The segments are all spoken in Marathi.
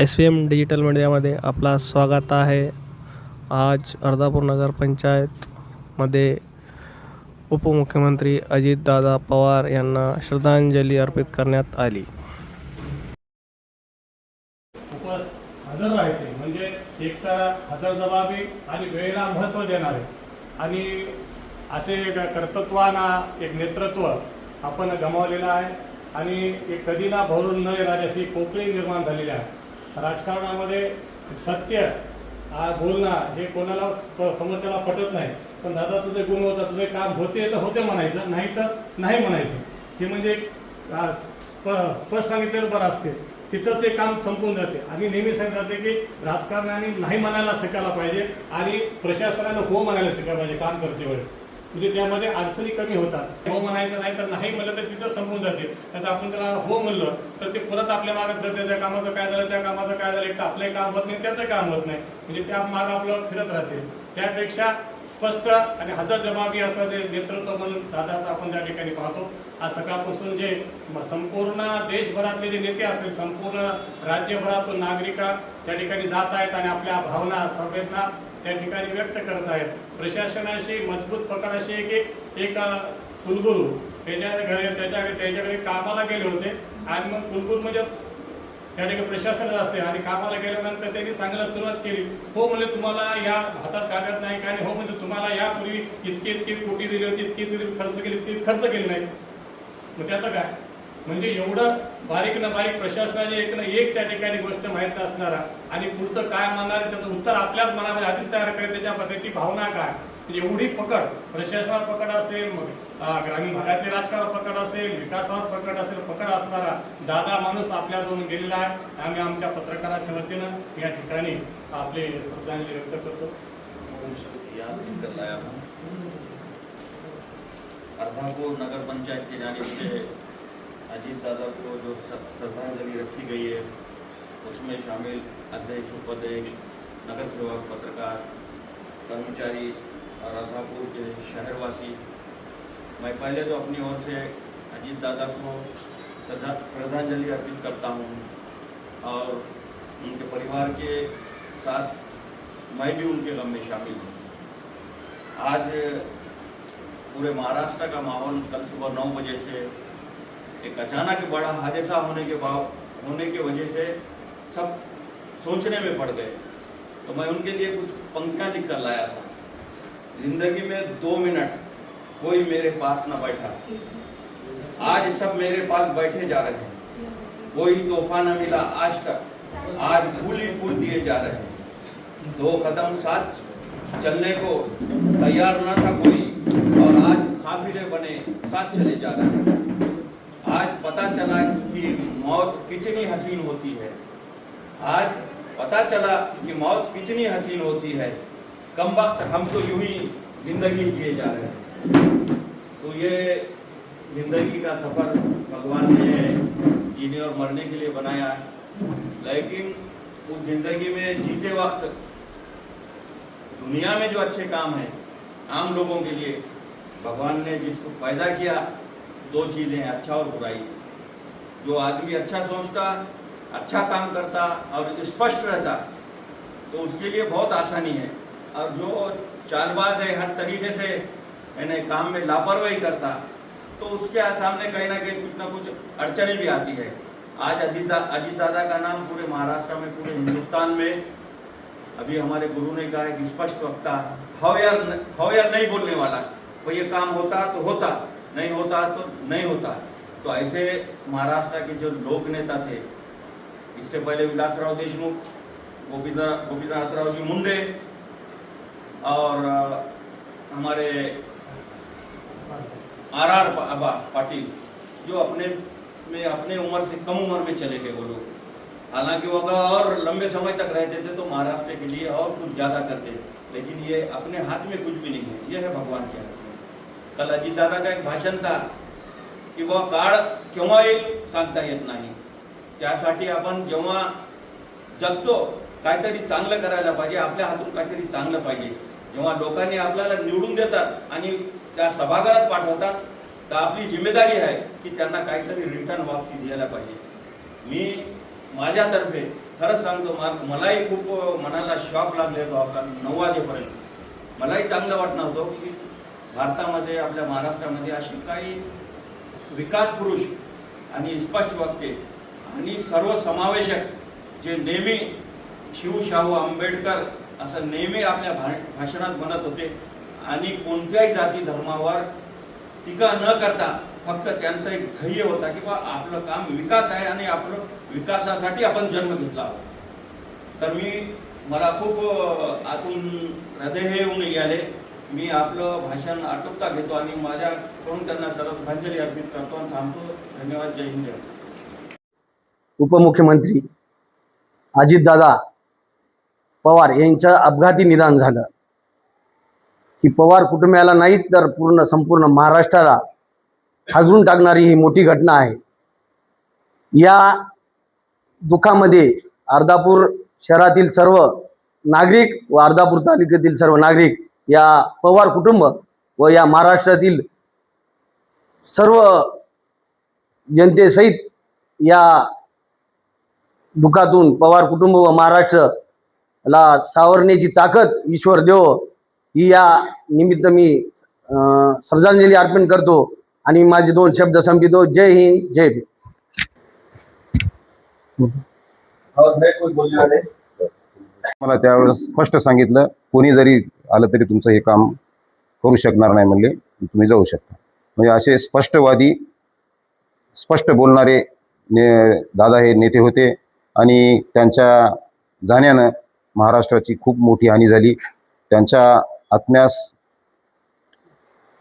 एस व्ही एम डिजिटल मीडियामध्ये आपला स्वागत आहे. आज अर्धापूर नगरपंचायतमध्ये उपमुख्यमंत्री अजितदादा पवार यांना श्रद्धांजली अर्पित करण्यात आली. हजर राहायचे. म्हणजे एकतर हजर जबाबी आणि वेळेला महत्त्व देणारे. आणि असे कर्तृत्वाना एक नेतृत्व आपण गमावलेलं आहे. आणि एक कधी भरून न येणारी अशी पोकळी निर्माण झालेली आहे. राजकारणामध्ये सत्य हा बोलणं हे कोणाला प- समोरच्याला पटत नाही. पण दादा तुझे गुण होता तुझे काम होते तर होते म्हणायचं नाही तर नाही म्हणायचं. हे म्हणजे स्प- स्पष्ट सांगितलेलं बरं असते. तिथं ते काम संपून जाते. आणि नेहमी सांगितलं जाते की राजकारणाने नाही म्हणायला शिकायला पाहिजे आणि प्रशासनानं हो म्हणायला शिकायला पाहिजे काम करते वेळेस. म्हणजे त्यामध्ये अडचणी कमी होतात. हो म्हणायचं नाही तर नाही म्हणलं तर तिथं संपून जाते. त्यात आपण त्याला हो म्हणलं तर ते परत आपल्या मागे फिरत त्या कामाचं काय झालं त्या कामाचं काय झालं? एक तर आपलंही काम होत नाही त्याचं काम होत नाही. म्हणजे त्या माग आपलं फिरत राहते. त्यापेक्षा स्पष्ट आणि हजर जबाबी असं जे नेतृत्व म्हणून दादाचं आपण त्या ठिकाणी पाहतो. आज सकाळपासून जे संपूर्ण देशभरातले जे नेते असतील संपूर्ण राज्यभरातून नागरिका त्या ठिकाणी जात आहेत आणि आपल्या भावना संवेदना त्या ठिकाणी व्यक्त करत आहेत. प्रशासनाशी मजबूत पकड अशी आहे की एक कुलगुरू त्याच्या घरी त्याच्या त्याच्याकडे कामाला गेले होते. आणि मग कुलगुरू म्हणजे त्या ठिकाणी प्रशासनच असते. आणि कामाला गेल्यानंतर त्यांनी सांगायला सुरुवात केली हो म्हणजे तुम्हाला या हातात कागद नाही काय नाही हो म्हणजे तुम्हाला यापूर्वी इतकी इतकी कोटी दिली होती इतकी इतकी खर्च केली इतकी खर्च केली नाही. मग त्याचं काय? म्हणजे एवढं बारीक ना बारीक प्रशासनाने एक ना एक त्या ठिकाणी गोष्ट माहीत असणारा आणि पुढचं काय म्हणणार त्याचं उत्तर आपल्याच मनामध्ये आधीच तयार करेल त्याच्या त्याची भावना काय? म्हणजे एवढी पकड प्रशासनावर पकड असेल मग ग्रामीण भागातले राजकारण पकड असेल विकासावर पकड असेल पकड असणारा दादा माणूस आपल्या दोन गेलेला आहे. आम्ही आमच्या पत्रकाराच्या वतीनं या ठिकाणी आपले श्रद्धांजली व्यक्त करतो. अर्धापूर कर लाया नगर पंचायत अजीत दादा को जो श्रद्धांजलि रखी गई है, उसमें शामिल अध्यक्ष, उपाध्यक्ष, नगर सेवक, पत्रकार, कर्मचारी और अर्धापुर के शहरवासी। मैं पहले तो अपनी ओर से अजीत दादा को श्रद्धा, श्रद्धांजलि अर्पित करता हूँ और उनके परिवार के साथ मैं भी उनके गम में शामिल हूँ। आज पूरे महाराष्ट्र का माहौल कल सुबह नौ बजे से एक अचानक बड़ा हादसा होने के बाद होने की वजह से सब सोचने में पड़ गए। तो मैं उनके लिए कुछ पंक्तियाँ लिख कर लाया था। ज़िंदगी में दो मिनट कोई मेरे पास न बैठा। आज सब मेरे पास बैठे जा रहे हैं। कोई तोहफा न मिला आज तक। आज फूल ही फूल दिए जा रहे हैं। दो कदम साथ चलने को तैयार न था कोई। और आज काफिले बने साथ चले जा रहे हैं। चला कि मौत कितनी हसीन होती है। आज पता चला कि मौत कितनी हसीन होती है। कम वक्त हम तो यूँ ही ज़िंदगी जिए जा रहे हैं। तो ये ज़िंदगी का सफ़र भगवान ने जीने और मरने के लिए बनाया है। लेकिन उस ज़िंदगी में जीते वक्त दुनिया में जो अच्छे काम हैं, आम लोगों के लिए, भगवान ने जिसको पैदा किया, दो चीज़ें अच्छा और बुराई। जो आदमी अच्छा सोचता अच्छा काम करता और स्पष्ट रहता तो उसके लिए बहुत आसानी है। और जो चालबाज है, हर तरीके से यानी काम में लापरवाही करता तो उसके सामने कहीं ना कहीं कुछ ना कुछ अड़चने भी आती है। आज अजीत अजीत दादा का नाम पूरे महाराष्ट्र में, पूरे हिंदुस्तान में, अभी हमारे गुरु ने कहा है कि स्पष्ट वक्ता हो या न- हो नहीं बोलने वाला वो ये काम होता तो होता, नहीं होता तो नहीं होता। तो ऐसे महाराष्ट्र के जो लोक नेता थे, इससे पहले विलासराव देशमुख गोपीना गोपीनाथराव जी मुंडे और हमारे आर आर पाटिल, जो अपने में, अपने उम्र से कम उम्र में चले गए वो लोग। हालाँकि वो अगर और लंबे समय तक रहते थे तो महाराष्ट्र के लिए और कुछ ज़्यादा करते, लेकिन ये अपने हाथ में कुछ भी नहीं है। ये है भगवान के हाथ में। कल अजित दादा का एक भाषण था की बुवा काळ केव्हा येईल सांगता येत नाही. त्यासाठी आपण जेव्हा जगतो काहीतरी चांगलं करायला पाहिजे आपल्या हातून काहीतरी चांगलं पाहिजे. जेव्हा लोकांनी आपल्याला निवडून देतात आणि त्या सभागृहात पाठवतात तर आपली जिम्मेदारी आहे की त्यांना काहीतरी रिटर्न वापसी द्यायला पाहिजे. मी माझ्यातर्फे खरंच सांगतो मा- मलाही खूप मनाला शॉक लागले होतो नऊ वाजेपर्यंत. मलाही चांगलं वाटत होतं की भारतामध्ये आपल्या महाराष्ट्रामध्ये अशी काही विकास पुरुष आणि स्पष्ट वक्ते आणि सर्व समावेशक जे नेहमी शिवशाहू आंबेडकर असं नेहमी आपल्या भा भाषणात म्हणत होते आणि कोणत्याही जाती धर्मावर टीका न करता फक्त त्यांचं एक ध्येय होता की बा आपलं काम विकास आहे आणि आपलं विकासासाठी आपण जन्म घेतला तर मी मला खूप आतून हृदय हे येऊन गेले. मी आपलं भाषण आटोपता घेतो आणि माझ्या माझ्याकडून त्यांना श्रद्धांजली अर्पित करतो आणि थांबतो. धन्यवाद. जय हिंद. उपमुख्यमंत्री अजितदादा पवार यांचं अपघाती निधन झालं. की पवार कुटुंबाला नाही तर पूर्ण संपूर्ण महाराष्ट्राला खाजून टाकणारी ही मोठी घटना आहे. या दुःखामध्ये अर्धापूर शहरातील सर्व नागरिक व अर्धापूर तालुक्यातील सर्व नागरिक या पवार कुटुंब व या महाराष्ट्रातील सर्व जनतेसहित या दुःखातून पवार कुटुंब व महाराष्ट्रला सावरण्याची ताकद ईश्वर देव ही या निमित्त मी अं, श्रद्धांजली अर्पण करतो आणि माझे दोन शब्द संपितो. जय हिंद जय भीम. मला त्यावेळेस स्पष्ट सांगितलं कोणी जरी आलं तरी तुमचं हे काम करू शकणार नाही म्हणले तुम्ही जाऊ शकता. म्हणजे असे स्पष्टवादी स्पष्ट बोलणारे ने दादा हे नेते होते आणि त्यांच्या जाण्यानं महाराष्ट्राची खूप मोठी हानी झाली. त्यांच्या आत्म्यास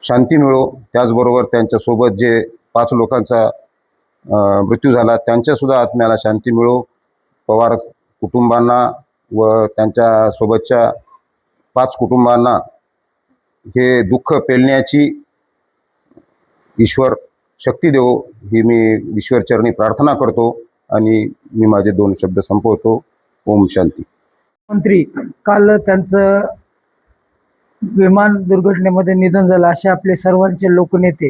शांती मिळो त्याचबरोबर त्यांच्यासोबत जे पाच लोकांचा मृत्यू झाला त्यांच्यासुद्धा आत्म्याला शांती मिळो. पवार कुटुंबांना व त्यांच्यासोबतच्या पाच कुटुंबांना हे दुःख पेलण्याची ईश्वर शक्ती देव ही मी ईश्वरचरणी प्रार्थना करतो आणि मी माझे दोन शब्द संपवतो. ओम शांती. मंत्री काल त्यांचं विमान दुर्घटनेमध्ये निधन झालं असे आपले सर्वांचे लोकनेते.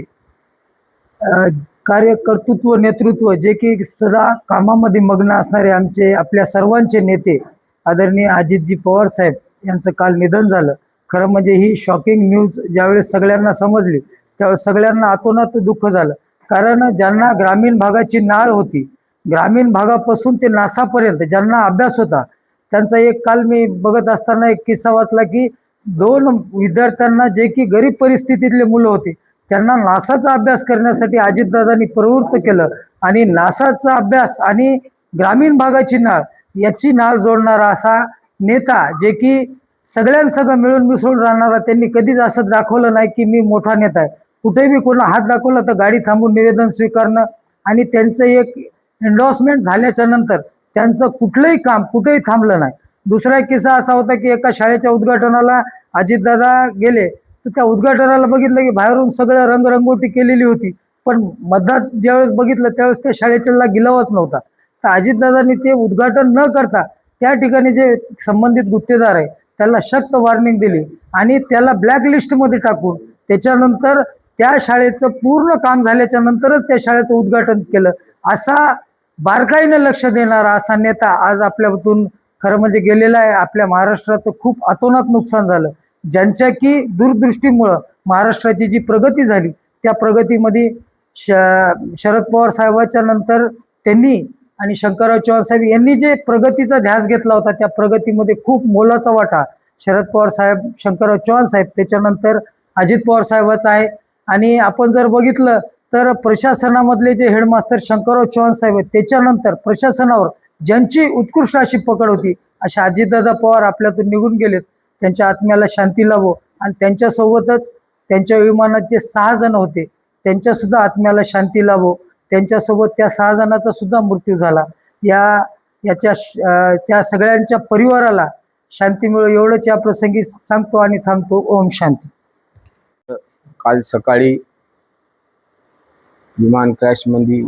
कार्यकर्तृत्व नेतृत्व जे की सदा कामामध्ये मग्न असणारे आमचे आपल्या सर्वांचे नेते आदरणीय अजितजी पवार साहेब यांचं काल निधन झालं. खरं म्हणजे ही शॉकिंग न्यूज ज्यावेळेस सगळ्यांना समजली त्यावेळेस सगळ्यांना आतोनात दुःख झालं. कारण ज्यांना ग्रामीण भागाची नाळ होती ग्रामीण भागापासून ते नासापर्यंत ज्यांना अभ्यास होता त्यांचा एक काल मी बघत असताना एक किस्सा वाचला की दोन विद्यार्थ्यांना जे की गरीब परिस्थितीतले मुलं होती त्यांना नासाचा अभ्यास करण्यासाठी अजितदादांनी प्रवृत्त केलं आणि नासाचा अभ्यास आणि ग्रामीण भागाची नाळ याची नाळ जोडणारा असा नेता जे की सगळ्यांसगळं मिळून मिसळून राहणारा त्यांनी कधीच असं दाखवलं नाही की मी मोठा नेता आहे. कुठेही बी कोणाला हात दाखवला तर गाडी थांबून निवेदन स्वीकारणं आणि त्यांचं एक एन्डॉर्समेंट झाल्याच्यानंतर त्यांचं कुठलंही काम कुठेही थांबलं नाही. दुसरा एक किस्सा असा होता की एका शाळेच्या उद्घाटनाला अजितदादा गेले तर त्या उद्घाटनाला बघितलं की बाहेरून सगळं रंगरंगोटी केलेली होती. पण मध्यात ज्यावेळेस बघितलं त्यावेळेस त्या शाळेच्या गिलावत नव्हता. तर अजितदादांनी ते उद्घाटन न करता त्या ठिकाणी जे संबंधित गुत्तेदार आहे त्याला सक्त वॉर्निंग दिली आणि त्याला ब्लॅक लिस्टमध्ये टाकून त्याच्यानंतर त्या शाळेचं पूर्ण काम झाल्याच्या नंतरच त्या शाळेचं उद्घाटन केलं. असा बारकाईनं लक्ष देणारा असा नेता आज आपल्यातून खरं म्हणजे गेलेला आहे. आपल्या महाराष्ट्राचं खूप अतोनात नुकसान झालं. ज्यांच्या की दूरदृष्टीमुळं महाराष्ट्राची जी प्रगती झाली त्या प्रगतीमध्ये श शरद पवार साहेबाच्या नंतर त्यांनी आणि शंकरराव चव्हाण साहेब यांनी जे प्रगतीचा ध्यास घेतला होता त्या प्रगतीमध्ये खूप मोलाचा वाटा शरद पवार साहेब शंकरराव चव्हाण साहेब त्याच्यानंतर अजित पवार साहेबाचा आहे. आणि आपण जर बघितलं तर प्रशासनामधले जे हेडमास्तर शंकरराव चव्हाण साहेब आहेत त्याच्यानंतर प्रशासनावर ज्यांची उत्कृष्ट अशी पकड होती अशा अजितदादा पवार आपल्यातून निघून गेलेत. त्यांच्या आत्म्याला शांती लाभो. आणि त्यांच्यासोबतच त्यांच्या विमानात जे सहा जण होते. त्यांच्यासुद्धा आत्म्याला शांती लाभो. त्यांच्यासोबत त्या सहा जणांचा सुद्धा मृत्यू झाला. या याच्या श- त्या सगळ्यांच्या परिवाराला शांती मिळो एवढंच या प्रसंगी सांगतो आणि थांबतो. ओम शांती. काल सकाळी विमान क्रॅशमध्ये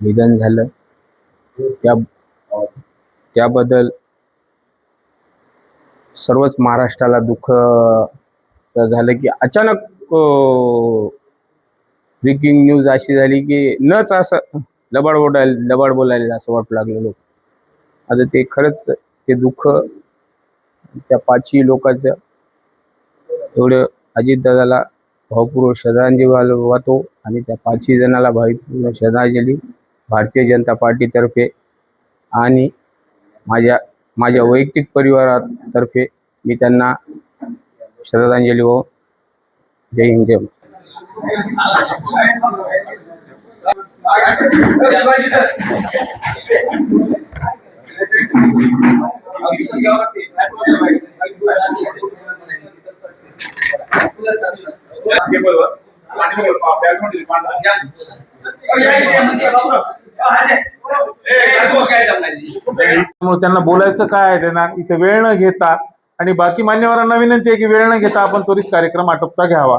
निधन झालं. त्या त्याबद्दल सर्वच महाराष्ट्राला दुःख झालं की अचानक ब्रेकिंग न्यूज अशी झाली की नच असं लबाड बोलायला लबाड बोलायला असं वाटू लागलं लोक. आता ते खरंच ते दुःख त्या पाचही लोकांचं एवढं अजितदादाला भावपूर्वक श्रद्धांजली वाहतो आणि त्या पाचही जणाला भावपूर्वक श्रद्धांजली भारतीय जनता पार्टीतर्फे आणि माझ्या माझ्या वैयक्तिक परिवारातर्फे मी त्यांना श्रद्धांजली व जय हिंद जय महाराष्ट्र. त्यामुळे त्यांना बोलायचं काय आहे त्यांना? इथे वेळ न घेता आणि बाकी मान्यवरांना विनंती आहे की वेळ न घेता आपण त्वरित कार्यक्रम आटोपता घ्यावा.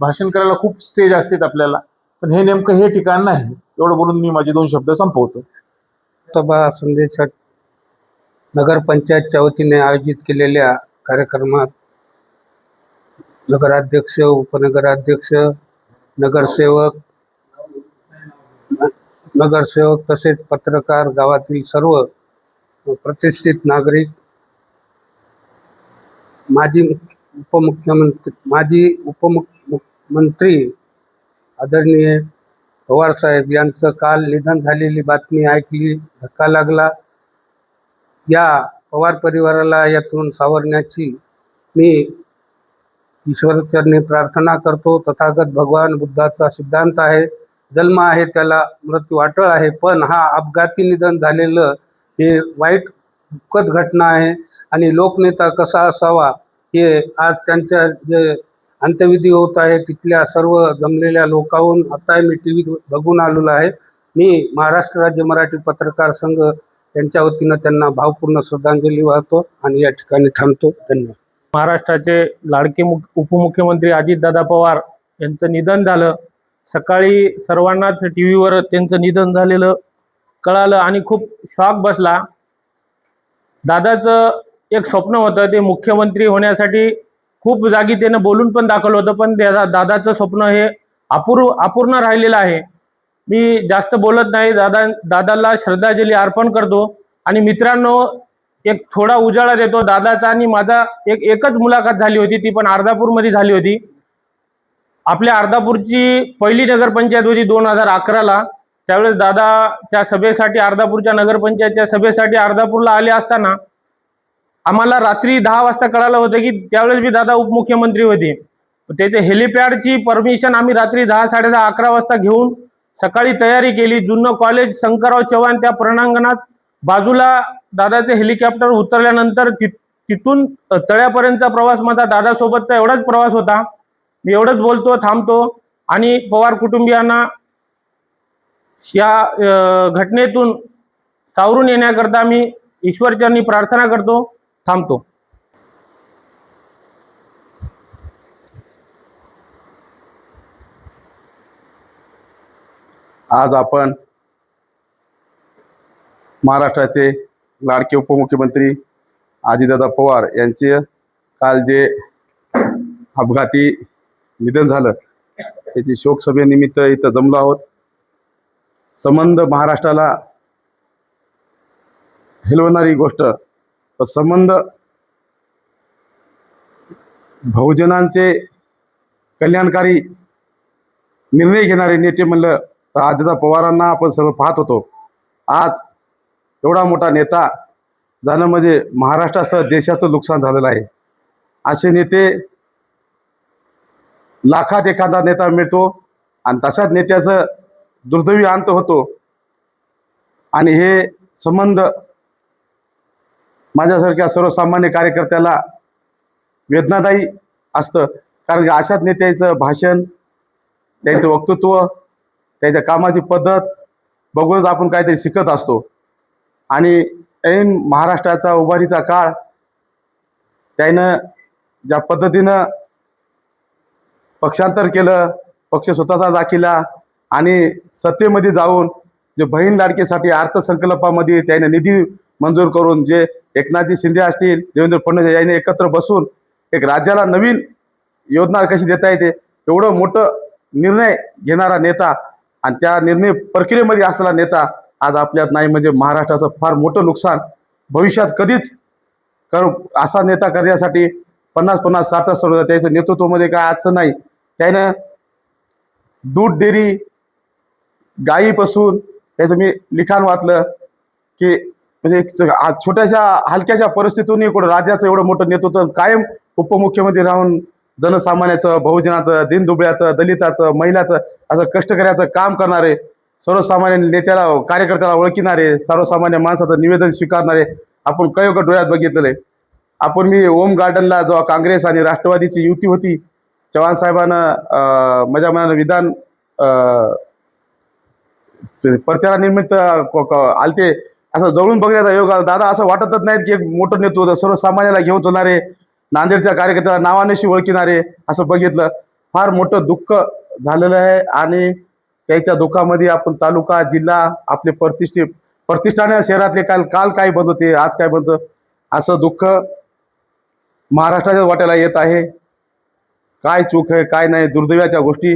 भाषण करायला खूप स्टेज असतात आपल्याला पण हे नेमकं हे ठिकाण नाही. एवढं बोलून मी माझे दोन शब्द संपवतो. सभा संदेशात नगरपंचायतच्या वतीने आयोजित केलेल्या कार्यक्रमात नगराध्यक्ष उपनगराध्यक्ष नगरसेवक नगरसेवक तसेच पत्रकार गावातील सर्व प्रतिष्ठित नागरिक माजी मुख्य- उपमुख्यमंत्री माजी उपमुख्यमंत्री आदरणीय पवार साहेब यांचं काल निधन झालेली बातमी ऐकली धक्का लागला. या पवार परिवाराला यातून सावरण्याची मी ईश्वरचरणी प्रार्थना करतो. तथागत भगवान बुद्धाचा सिद्धांत आहे. जन्म आहे त्याला मृत्यू अटळ आहे. पण हा अपघाती निधन झालेलं हे वाईट दुःखद घटना आहे. आणि लोकनेता कसा असावा हे आज त्यांच्या जे अंत्यविधी होत आहे तिथल्या सर्व जमलेल्या लोकांहून आता मी टी व्ही बघून आलेलो आहे. मी महाराष्ट्र राज्य मराठी पत्रकार संघ यांच्या वतीनं त्यांना भावपूर्ण श्रद्धांजली वाहतो आणि या ठिकाणी थांबतो. धन्यवाद. महाराष्ट्राचे लाडके उपमुख्यमंत्री अजितदादा पवार यांचं निधन झालं. सकाळी सर्वांनाच टी व्हीवर त्यांचं निधन झालेलं कळालं आणि खूप शॉक बसला. दादाचं एक स्वप्न होतं ते मुख्यमंत्री होण्यासाठी खूप जागी त्यानं बोलून पण दाखवलं होतं पण त्या दादाचं स्वप्न हे अपूर अपूर्ण राहिलेलं आहे. मी जास्त बोलत नाही दादा दादाला श्रद्धांजली अर्पण करतो. आणि मित्रांनो एक थोडा उजाळा देतो. दादाचा आणि माझा एक एकच मुलाखत झाली होती. ती पण अर्धापूरमध्ये झाली होती. आपल्या अर्धापूरची पहिली नगरपंचायत होती दोन हजार अकराला. त्यावेळेस दादा त्या सभेसाठी अर्धापूरच्या नगरपंचायतच्या सभेसाठी अर्धापूरला आले असताना आम्हाला रात्री दहा वाजता कळालं होतं की त्यावेळेस मी दादा उपमुख्यमंत्री होते. त्याचे हेलिपॅडची परमिशन आम्ही रात्री दहा साडेदहा अकरा वाजता घेऊन सकाळी तयारी केली. जुनं कॉलेज शंकरराव चव्हाण त्या प्रणांगणात बाजूला दादाचे हेलिकॉप्टर उतरल्यानंतर तिथून तळ्यापर्यंतचा प्रवास माझा दादासोबतचा एवढाच प्रवास होता. मी एवढंच बोलतो थांबतो आणि पवार कुटुंबियांना या घटनेतून सावरून येण्याकरता मी ईश्वरचरणी प्रार्थना करतो थांबतो. आज आपण महाराष्ट्राचे लाडके उपमुख्यमंत्री आजीदादा पवार यांचे काल जे अपघाती निधन झालं त्याची शोकसभेनिमित्त इथं जमलो आहोत. संबंध महाराष्ट्राला हेलवणारी गोष्ट संबंध बहुजनांचे कल्याणकारी निर्णय घेणारे नेते म्हणलं तर आदित्य पवारांना आपण सर्व पाहत होतो. आज एवढा मोठा नेता झालं म्हणजे महाराष्ट्रासह देशाचं नुकसान झालेलं आहे. असे नेते लाखात एखादा नेता मिळतो आणि तशाच नेत्याचं दुर्दैवी अंत होतो. आणि हे संबंध माझ्यासारख्या सर्वसामान्य कार्यकर्त्याला वेदनादायी असतं. कारण की अशाच नेत्याचं भाषण त्यांचं वक्तृत्व त्याच्या कामाची पद्धत बघूनच आपण काहीतरी शिकत असतो. आणि ऐन महाराष्ट्राचा उभारीचा काळ त्यानं ज्या पद्धतीनं पक्षांतर केलं पक्ष स्वतःचा दाखिला आणि सत्तेमध्ये जाऊन जे बहीण लाडकेसाठी अर्थसंकल्पामध्ये त्याने निधी मंजूर करून जे एकनाथजी शिंदे असतील देवेंद्र फडणवीस यांनी एकत्र बसून एक राज्याला नवीन योजना कशी देता येते एवढं मोठं निर्णय घेणारा नेता आणि त्या निर्णय प्रक्रियेमध्ये असलेला नेता आज आपल्यात नाही म्हणजे महाराष्ट्राचं फार मोठं नुकसान. भविष्यात कधीच कर असा नेता करण्यासाठी पन्नास पन्नास साठ साठ सोडतात त्याचं नेतृत्वमध्ये काय आजचं नाही. त्यानं दूध डेअरी गायीपासून त्याचं मी लिखाण वाचलं की म्हणजे छोट्याशा हलक्याशा परिस्थितीतूनही कुठं राज्याचं एवढं मोठं नेतृत्व कायम उपमुख्यमंत्री राहून जनसामान्याचं बहुजनाचं दिनदुबळ्याचं दलिताचं महिलाचं असं कष्टकऱ्याचं काम करणारे सर्वसामान्य नेत्याला कार्यकर्त्याला ओळखणारे सर्वसामान्य माणसाचं निवेदन स्वीकारणारे आपण कयोग डोळ्यात बघितलेलं. आहे आपण मी ओम गार्डनला जेव्हा काँग्रेस आणि राष्ट्रवादीची युती होती चव्हाण साहेबांना माझ्या मनानं विधान प्रचारानिमित्त आलते असं जवळून बघण्याचा योग आला. दादा असं वाटतच नाहीत की एक मोठं नेतृत्व होतं. सर्वसामान्याला घेऊन चलणारे नांदेडच्या कार्यकर्त्याला नावानेशी ओळखणारे असं बघितलं. फार मोठं दुःख झालेलं आहे आणि त्याच्या दुःखामध्ये आपण तालुका जिल्हा आपले प्रतिष्ठे प्रतिष्ठाने शहरातले काल काल काय बंद होते आज काय बंद? असं दुःख महाराष्ट्राच्या वाट्याला येत आहे. काय चूक आहे काय नाही दुर्दैवाच्या गोष्टी.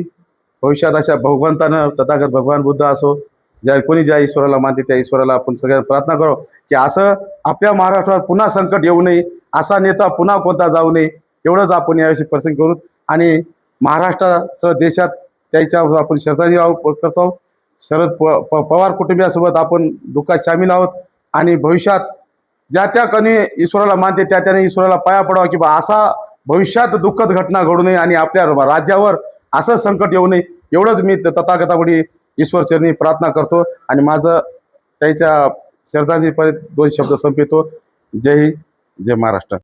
भविष्यात अशा भगवंतानं तथागत भगवान बुद्ध असो ज्या कोणी ज्या ईश्वराला मानते त्या ईश्वराला आपण सगळ्यांना प्रार्थना करू की असं आपल्या महाराष्ट्रावर पुन्हा संकट येऊ नये असा नेता पुन्हा कोणता जाऊ नये एवढंच आपण याविषयी प्रसंग करू. आणि महाराष्ट्रासह देशात त्याच्या आपण श्रद्धांजली करतो. शरद प प- पवार कुटुंबियासोबत आपण दुःखात सामील आहोत. आणि भविष्यात ज्या त्या कणी ईश्वराला मानते त्या त्याने ईश्वराला पाया पडावा की असा भविष्यात दुःखद घटना घडू नये आणि आपल्या राज्यावर असं संकट येऊ नये एवढंच मी तथागतापुढे ईश्वर चरणी प्रार्थना करतो. आणि माझं त्याच्या श्रद्धांजली दोन शब्द संपितो जय हिंद जय महाराष्ट्र.